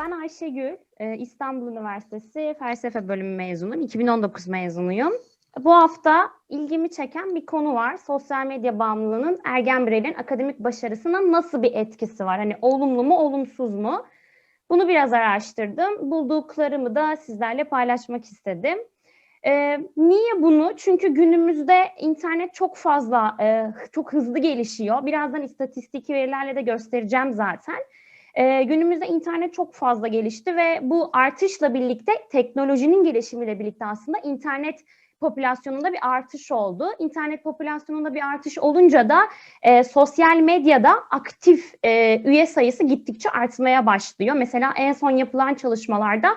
Ben Ayşegül, e, İstanbul Üniversitesi Felsefe Bölümü mezunuyum. 2019 mezunuyum. Bu hafta ilgimi çeken bir konu var. Sosyal medya bağımlılığının ergen bireylerin akademik başarısına nasıl bir etkisi var? Hani olumlu mu, olumsuz mu? Bunu biraz araştırdım. Bulduklarımı da sizlerle paylaşmak istedim. Ee, niye bunu? Çünkü günümüzde internet çok fazla, e, çok hızlı gelişiyor. Birazdan istatistik verilerle de göstereceğim zaten. Ee, günümüzde internet çok fazla gelişti ve bu artışla birlikte teknolojinin gelişimiyle birlikte aslında internet popülasyonunda bir artış oldu. İnternet popülasyonunda bir artış olunca da e, sosyal medyada aktif e, üye sayısı gittikçe artmaya başlıyor. Mesela en son yapılan çalışmalarda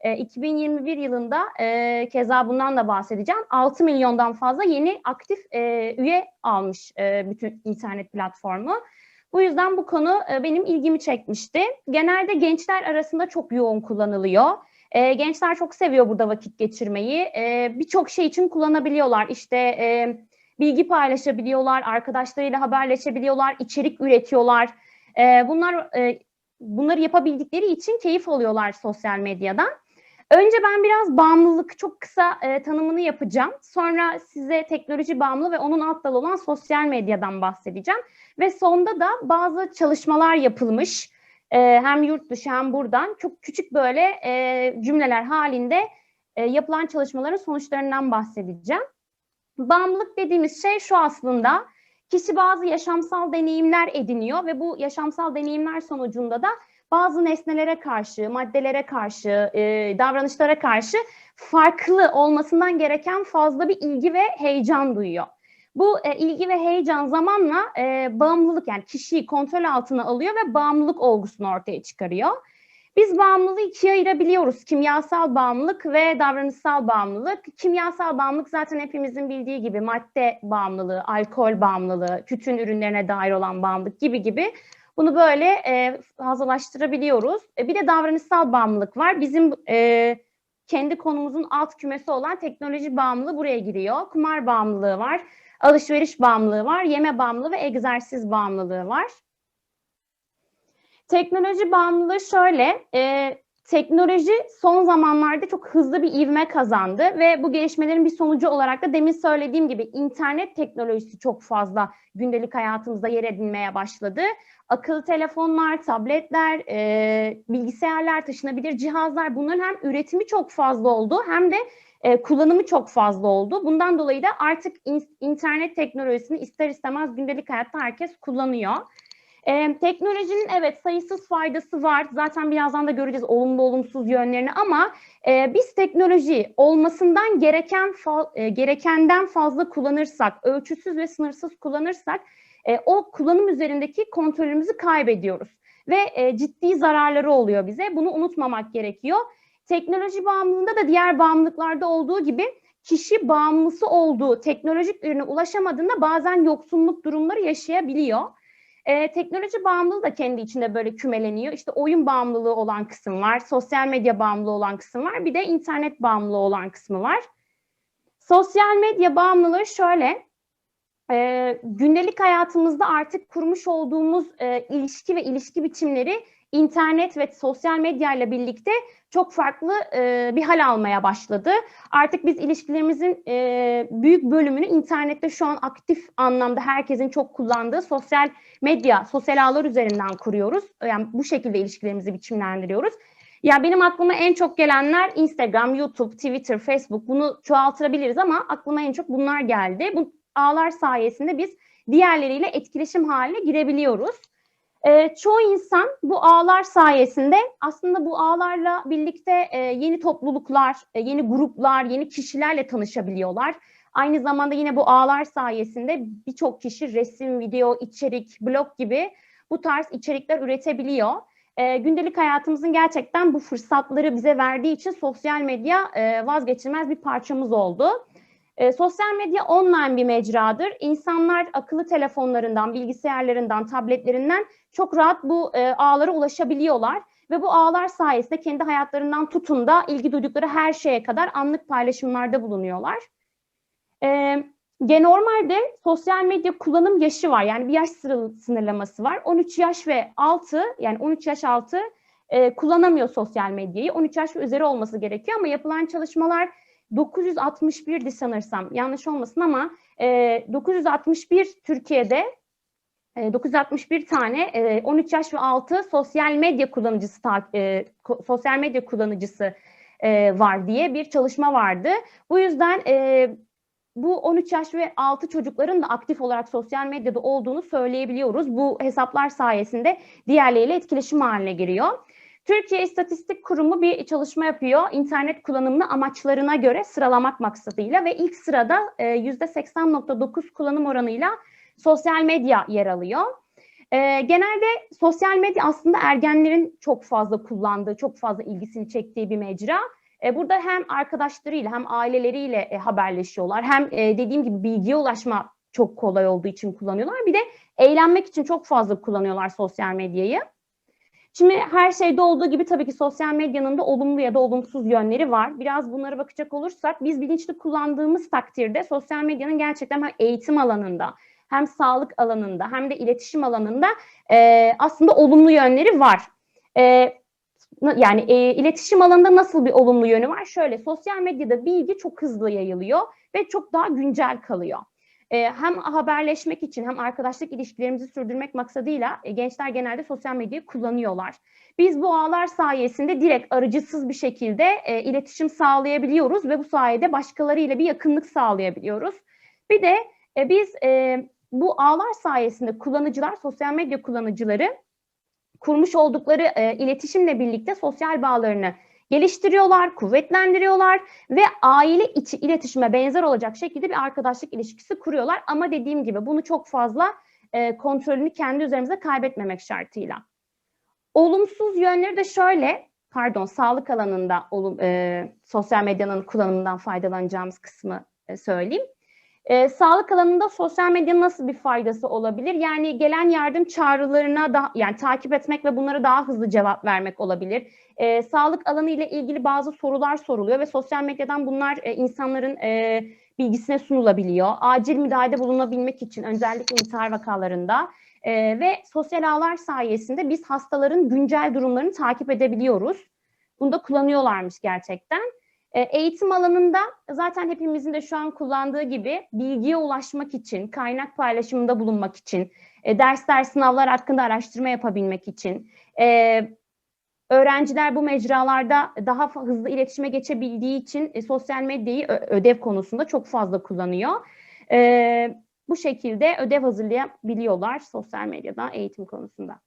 e, 2021 yılında e, keza bundan da bahsedeceğim. 6 milyondan fazla yeni aktif e, üye almış e, bütün internet platformu. Bu yüzden bu konu e, benim ilgimi çekmişti. Genelde gençler arasında çok yoğun kullanılıyor. E, gençler çok seviyor burada vakit geçirmeyi. E, Birçok şey için kullanabiliyorlar. İşte e, bilgi paylaşabiliyorlar, arkadaşlarıyla haberleşebiliyorlar, içerik üretiyorlar. Bunlar bunları yapabildikleri için keyif alıyorlar sosyal medyadan. Önce ben biraz bağımlılık çok kısa e, tanımını yapacağım. Sonra size teknoloji bağımlı ve onun alt dalı olan sosyal medyadan bahsedeceğim. Ve sonda da bazı çalışmalar yapılmış. E, hem yurt dışı hem buradan çok küçük böyle e, cümleler halinde e, yapılan çalışmaların sonuçlarından bahsedeceğim. Bağımlılık dediğimiz şey şu aslında. Kişi bazı yaşamsal deneyimler ediniyor ve bu yaşamsal deneyimler sonucunda da bazı nesnelere karşı, maddelere karşı, e, davranışlara karşı farklı olmasından gereken fazla bir ilgi ve heyecan duyuyor. Bu e, ilgi ve heyecan zamanla e, bağımlılık yani kişiyi kontrol altına alıyor ve bağımlılık olgusunu ortaya çıkarıyor. Biz bağımlılığı ikiye ayırabiliyoruz. Kimyasal bağımlılık ve davranışsal bağımlılık. Kimyasal bağımlılık zaten hepimizin bildiği gibi madde bağımlılığı, alkol bağımlılığı, tütün ürünlerine dair olan bağımlılık gibi gibi. Bunu böyle e, fazlalaştırabiliyoruz. E, bir de davranışsal bağımlılık var. Bizim e, kendi konumuzun alt kümesi olan teknoloji bağımlılığı buraya giriyor. Kumar bağımlılığı var, alışveriş bağımlılığı var, yeme bağımlılığı ve egzersiz bağımlılığı var. Teknoloji bağımlılığı şöyle, e, teknoloji son zamanlarda çok hızlı bir ivme kazandı ve bu gelişmelerin bir sonucu olarak da demin söylediğim gibi internet teknolojisi çok fazla gündelik hayatımızda yer edinmeye başladı. Akıllı telefonlar, tabletler, e, bilgisayarlar, taşınabilir cihazlar bunların hem üretimi çok fazla oldu hem de e, kullanımı çok fazla oldu. Bundan dolayı da artık in, internet teknolojisini ister istemez gündelik hayatta herkes kullanıyor. Ee, teknolojinin evet sayısız faydası var. Zaten birazdan da göreceğiz olumlu olumsuz yönlerini ama e, biz teknoloji olmasından gereken fa e, gerekenden fazla kullanırsak, ölçüsüz ve sınırsız kullanırsak e, o kullanım üzerindeki kontrolümüzü kaybediyoruz ve e, ciddi zararları oluyor bize. Bunu unutmamak gerekiyor. Teknoloji bağımlılığında da diğer bağımlılıklarda olduğu gibi kişi bağımlısı olduğu teknolojik ürüne ulaşamadığında bazen yoksunluk durumları yaşayabiliyor. E, teknoloji bağımlılığı da kendi içinde böyle kümeleniyor. İşte oyun bağımlılığı olan kısım var, sosyal medya bağımlılığı olan kısım var, bir de internet bağımlılığı olan kısmı var. Sosyal medya bağımlılığı şöyle, e, gündelik hayatımızda artık kurmuş olduğumuz e, ilişki ve ilişki biçimleri internet ve sosyal medya ile birlikte çok farklı e, bir hal almaya başladı. Artık biz ilişkilerimizin e, büyük bölümünü internette şu an aktif anlamda herkesin çok kullandığı sosyal medya, sosyal ağlar üzerinden kuruyoruz. Yani bu şekilde ilişkilerimizi biçimlendiriyoruz. Ya benim aklıma en çok gelenler Instagram, YouTube, Twitter, Facebook bunu çoğaltırabiliriz ama aklıma en çok bunlar geldi. Bu ağlar sayesinde biz diğerleriyle etkileşim haline girebiliyoruz. E, çoğu insan bu ağlar sayesinde aslında bu ağlarla birlikte e, yeni topluluklar, e, yeni gruplar, yeni kişilerle tanışabiliyorlar. Aynı zamanda yine bu ağlar sayesinde birçok kişi resim, video, içerik, blog gibi bu tarz içerikler üretebiliyor. E, gündelik hayatımızın gerçekten bu fırsatları bize verdiği için sosyal medya e, vazgeçilmez bir parçamız oldu. E, sosyal medya online bir mecradır. İnsanlar akıllı telefonlarından, bilgisayarlarından, tabletlerinden çok rahat bu e, ağlara ulaşabiliyorlar. Ve bu ağlar sayesinde kendi hayatlarından tutun da ilgi duydukları her şeye kadar anlık paylaşımlarda bulunuyorlar. E, Normalde sosyal medya kullanım yaşı var. Yani bir yaş sınırlaması var. 13 yaş ve altı yani 13 yaş altı e, kullanamıyor sosyal medyayı. 13 yaş ve üzeri olması gerekiyor ama yapılan çalışmalar 961'di sanırsam yanlış olmasın ama e, 961 Türkiye'de e, 961 tane e, 13 yaş ve altı sosyal medya kullanıcısı e, sosyal medya kullanıcısı e, var diye bir çalışma vardı. Bu yüzden e, bu 13 yaş ve altı çocukların da aktif olarak sosyal medyada olduğunu söyleyebiliyoruz. Bu hesaplar sayesinde diğerleriyle etkileşim haline giriyor. Türkiye İstatistik Kurumu bir çalışma yapıyor. İnternet kullanımını amaçlarına göre sıralamak maksadıyla ve ilk sırada e, %80.9 kullanım oranıyla sosyal medya yer alıyor. E, genelde sosyal medya aslında ergenlerin çok fazla kullandığı, çok fazla ilgisini çektiği bir mecra. E, burada hem arkadaşlarıyla hem aileleriyle e, haberleşiyorlar. Hem dediğim gibi bilgiye ulaşma çok kolay olduğu için kullanıyorlar. Bir de eğlenmek için çok fazla kullanıyorlar sosyal medyayı. Şimdi her şeyde olduğu gibi tabii ki sosyal medyanın da olumlu ya da olumsuz yönleri var. Biraz bunlara bakacak olursak biz bilinçli kullandığımız takdirde sosyal medyanın gerçekten hem eğitim alanında hem sağlık alanında hem de iletişim alanında e, aslında olumlu yönleri var. E, yani e, iletişim alanında nasıl bir olumlu yönü var? Şöyle sosyal medyada bilgi çok hızlı yayılıyor ve çok daha güncel kalıyor. E, hem haberleşmek için hem arkadaşlık ilişkilerimizi sürdürmek maksadıyla e, gençler genelde sosyal medyayı kullanıyorlar. Biz bu ağlar sayesinde direkt arıcısız bir şekilde e, iletişim sağlayabiliyoruz ve bu sayede başkalarıyla bir yakınlık sağlayabiliyoruz. Bir de e, biz bu ağlar sayesinde kullanıcılar, sosyal medya kullanıcıları kurmuş oldukları iletişimle birlikte sosyal bağlarını geliştiriyorlar, kuvvetlendiriyorlar ve aile içi iletişime benzer olacak şekilde bir arkadaşlık ilişkisi kuruyorlar. Ama dediğim gibi bunu çok fazla e, kontrolünü kendi üzerimize kaybetmemek şartıyla. Olumsuz yönleri de şöyle, pardon sağlık alanında olum, e, sosyal medyanın kullanımından faydalanacağımız kısmı e, söyleyeyim. E, sağlık alanında sosyal medyanın nasıl bir faydası olabilir? Yani gelen yardım çağrılarına da yani takip etmek ve bunlara daha hızlı cevap vermek olabilir. E, sağlık alanı ile ilgili bazı sorular soruluyor ve sosyal medyadan bunlar e, insanların e, bilgisine sunulabiliyor. Acil müdahalede bulunabilmek için özellikle intihar vakalarında e, ve sosyal ağlar sayesinde biz hastaların güncel durumlarını takip edebiliyoruz. Bunu da kullanıyorlarmış gerçekten. E, eğitim alanında zaten hepimizin de şu an kullandığı gibi bilgiye ulaşmak için, kaynak paylaşımında bulunmak için, e, dersler, sınavlar hakkında araştırma yapabilmek için, e, öğrenciler bu mecralarda daha hızlı iletişime geçebildiği için sosyal medyayı ödev konusunda çok fazla kullanıyor. Bu şekilde ödev hazırlayabiliyorlar sosyal medyada eğitim konusunda.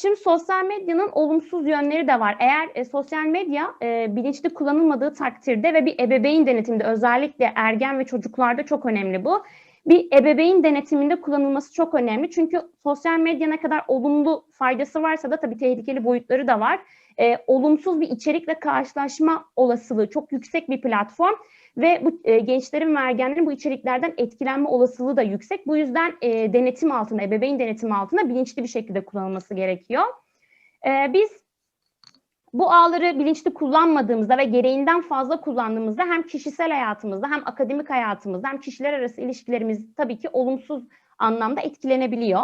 Şimdi sosyal medyanın olumsuz yönleri de var. Eğer e, sosyal medya e, bilinçli kullanılmadığı takdirde ve bir ebeveyn denetiminde özellikle ergen ve çocuklarda çok önemli bu. Bir ebeveyn denetiminde kullanılması çok önemli. Çünkü sosyal medya ne kadar olumlu faydası varsa da tabii tehlikeli boyutları da var. E, olumsuz bir içerikle karşılaşma olasılığı çok yüksek bir platform ve bu e, gençlerin ve ergenlerin bu içeriklerden etkilenme olasılığı da yüksek. Bu yüzden e, denetim altında, ebeveyn denetimi altında bilinçli bir şekilde kullanılması gerekiyor. E, biz bu ağları bilinçli kullanmadığımızda ve gereğinden fazla kullandığımızda hem kişisel hayatımızda hem akademik hayatımızda hem kişiler arası ilişkilerimiz tabii ki olumsuz anlamda etkilenebiliyor.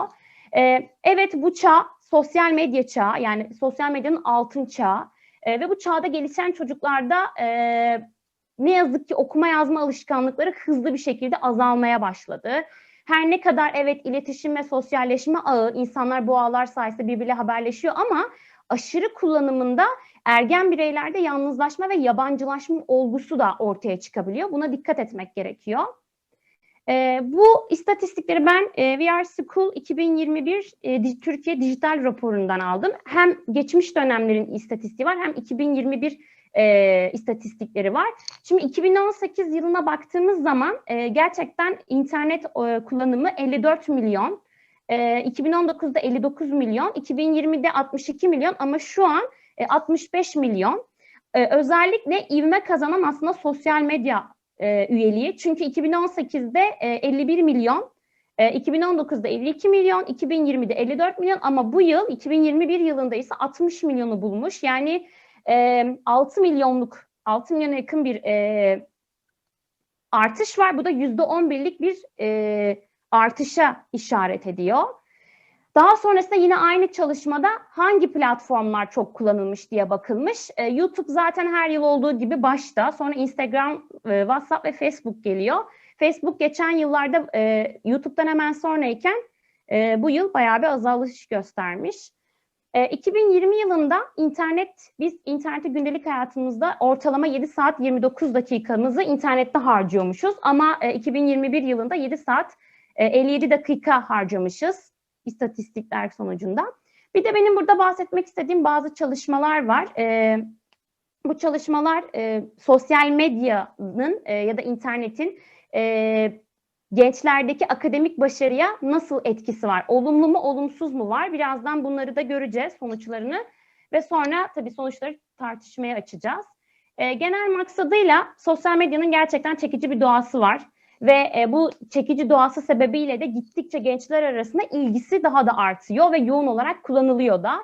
Ee, evet bu çağ sosyal medya çağı yani sosyal medyanın altın çağı ee, ve bu çağda gelişen çocuklarda e, ne yazık ki okuma yazma alışkanlıkları hızlı bir şekilde azalmaya başladı. Her ne kadar evet iletişim ve sosyalleşme ağı insanlar bu ağlar sayesinde birbiriyle haberleşiyor ama aşırı kullanımında ergen bireylerde yalnızlaşma ve yabancılaşma olgusu da ortaya çıkabiliyor. Buna dikkat etmek gerekiyor. E, bu istatistikleri ben e, VR School 2021 e, Türkiye Dijital raporundan aldım. Hem geçmiş dönemlerin istatistiği var hem 2021 e, istatistikleri var. Şimdi 2018 yılına baktığımız zaman e, gerçekten internet e, kullanımı 54 milyon, e, 2019'da 59 milyon, 2020'de 62 milyon ama şu an e, 65 milyon. E, özellikle ivme kazanan aslında sosyal medya e, üyeliği. Çünkü 2018'de e, 51 milyon, e, 2019'da 52 milyon, 2020'de 54 milyon ama bu yıl 2021 yılında ise 60 milyonu bulmuş. Yani e, 6 milyonluk, 6 milyona yakın bir e, artış var. Bu da %11'lik bir e, artışa işaret ediyor. Daha sonrasında yine aynı çalışmada hangi platformlar çok kullanılmış diye bakılmış. E, YouTube zaten her yıl olduğu gibi başta. Sonra Instagram, e, WhatsApp ve Facebook geliyor. Facebook geçen yıllarda e, YouTube'dan hemen sonrayken e, bu yıl bayağı bir azalış göstermiş. E, 2020 yılında internet, biz interneti gündelik hayatımızda ortalama 7 saat 29 dakikamızı internette harcıyormuşuz. Ama e, 2021 yılında 7 saat e, 57 dakika harcamışız istatistikler sonucunda. Bir de benim burada bahsetmek istediğim bazı çalışmalar var. E, bu çalışmalar e, sosyal medyanın e, ya da internetin e, gençlerdeki akademik başarıya nasıl etkisi var? Olumlu mu, olumsuz mu var? Birazdan bunları da göreceğiz sonuçlarını ve sonra tabii sonuçları tartışmaya açacağız. E, genel maksadıyla sosyal medyanın gerçekten çekici bir doğası var ve e, bu çekici doğası sebebiyle de gittikçe gençler arasında ilgisi daha da artıyor ve yoğun olarak kullanılıyor da.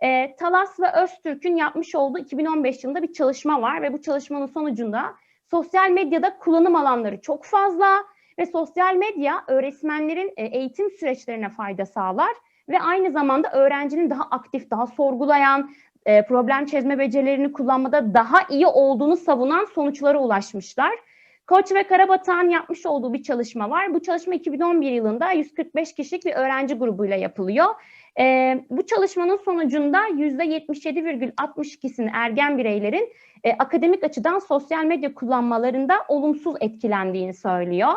E, Talas ve Öztürk'ün yapmış olduğu 2015 yılında bir çalışma var ve bu çalışmanın sonucunda sosyal medyada kullanım alanları çok fazla ve sosyal medya öğretmenlerin e, eğitim süreçlerine fayda sağlar ve aynı zamanda öğrencinin daha aktif, daha sorgulayan, e, problem çözme becerilerini kullanmada daha iyi olduğunu savunan sonuçlara ulaşmışlar. Koç ve Karabatağ'ın yapmış olduğu bir çalışma var. Bu çalışma 2011 yılında 145 kişilik bir öğrenci grubuyla yapılıyor. E, bu çalışmanın sonucunda %77,62'sinin ergen bireylerin e, akademik açıdan sosyal medya kullanmalarında olumsuz etkilendiğini söylüyor.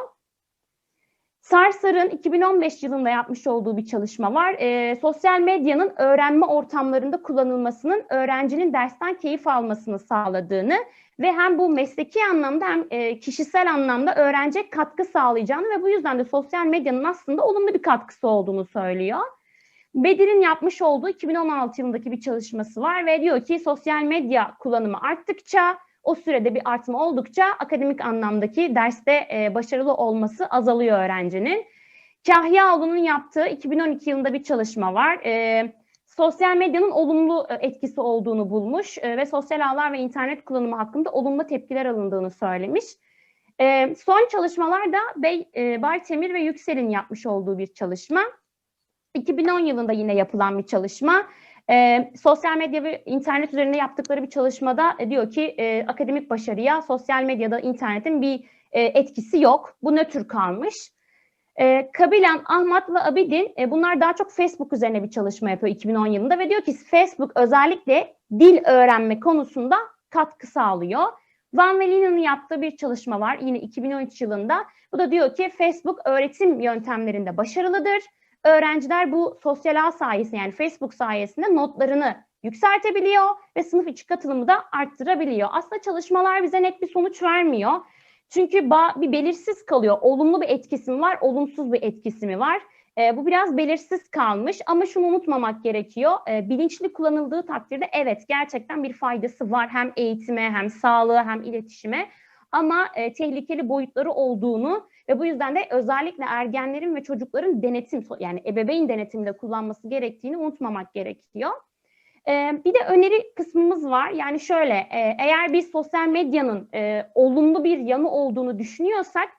Sarsar'ın 2015 yılında yapmış olduğu bir çalışma var. E, sosyal medyanın öğrenme ortamlarında kullanılmasının öğrencinin dersten keyif almasını sağladığını ve hem bu mesleki anlamda hem e, kişisel anlamda öğrenciye katkı sağlayacağını ve bu yüzden de sosyal medyanın aslında olumlu bir katkısı olduğunu söylüyor. Bedir'in yapmış olduğu 2016 yılındaki bir çalışması var ve diyor ki sosyal medya kullanımı arttıkça o sürede bir artma oldukça akademik anlamdaki derste e, başarılı olması azalıyor öğrencinin. Kahyaoğlu'nun yaptığı 2012 yılında bir çalışma var. E, sosyal medyanın olumlu e, etkisi olduğunu bulmuş e, ve sosyal ağlar ve internet kullanımı hakkında olumlu tepkiler alındığını söylemiş. E, son çalışmalarda Bey, e, Baytemir ve Yüksel'in yapmış olduğu bir çalışma. 2010 yılında yine yapılan bir çalışma. E, sosyal medya ve internet üzerinde yaptıkları bir çalışmada e, diyor ki e, akademik başarıya sosyal medyada internetin bir e, etkisi yok. Bu nötr kalmış. E, Kabilan, Ahmet ve Abidin e, bunlar daha çok Facebook üzerine bir çalışma yapıyor 2010 yılında ve diyor ki Facebook özellikle dil öğrenme konusunda katkı sağlıyor. Van ve Lina'nın yaptığı bir çalışma var yine 2013 yılında. Bu da diyor ki Facebook öğretim yöntemlerinde başarılıdır öğrenciler bu sosyal ağ sayesinde yani Facebook sayesinde notlarını yükseltebiliyor ve sınıf içi katılımı da arttırabiliyor. Aslında çalışmalar bize net bir sonuç vermiyor. Çünkü bir belirsiz kalıyor. Olumlu bir etkisi mi var, olumsuz bir etkisi mi var? E, bu biraz belirsiz kalmış ama şunu unutmamak gerekiyor. E, bilinçli kullanıldığı takdirde evet gerçekten bir faydası var hem eğitime hem sağlığa hem iletişime ama e, tehlikeli boyutları olduğunu ve bu yüzden de özellikle ergenlerin ve çocukların denetim yani ebeveyn denetiminde kullanması gerektiğini unutmamak gerekiyor. Bir de öneri kısmımız var. Yani şöyle eğer biz sosyal medyanın olumlu bir yanı olduğunu düşünüyorsak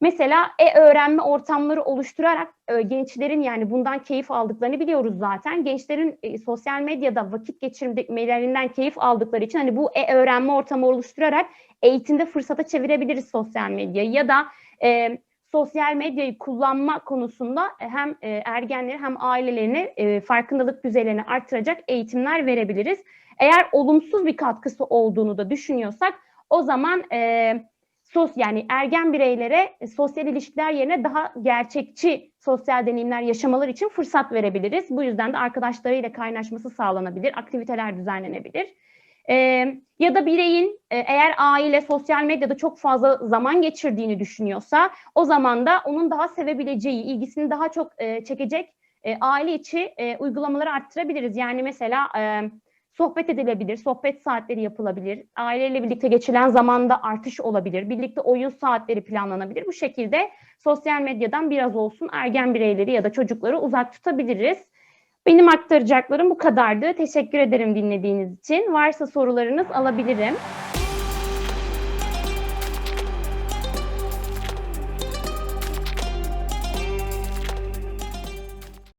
Mesela e-öğrenme ortamları oluşturarak e, gençlerin yani bundan keyif aldıklarını biliyoruz zaten. Gençlerin e, sosyal medyada vakit geçirmelerinden keyif aldıkları için hani bu e-öğrenme ortamı oluşturarak eğitimde fırsata çevirebiliriz sosyal medyayı ya da e, sosyal medyayı kullanma konusunda hem e, ergenleri hem ailelerini e, farkındalık düzeylerini artıracak eğitimler verebiliriz. Eğer olumsuz bir katkısı olduğunu da düşünüyorsak o zaman e, sos yani ergen bireylere e, sosyal ilişkiler yerine daha gerçekçi sosyal deneyimler yaşamaları için fırsat verebiliriz. Bu yüzden de arkadaşlarıyla kaynaşması sağlanabilir, aktiviteler düzenlenebilir. Ee, ya da bireyin e, eğer aile sosyal medyada çok fazla zaman geçirdiğini düşünüyorsa o zaman da onun daha sevebileceği, ilgisini daha çok e, çekecek e, aile içi e, uygulamaları arttırabiliriz. Yani mesela e, sohbet edilebilir, sohbet saatleri yapılabilir, aileyle birlikte geçilen zamanda artış olabilir, birlikte oyun saatleri planlanabilir. Bu şekilde sosyal medyadan biraz olsun ergen bireyleri ya da çocukları uzak tutabiliriz. Benim aktaracaklarım bu kadardı. Teşekkür ederim dinlediğiniz için. Varsa sorularınız alabilirim.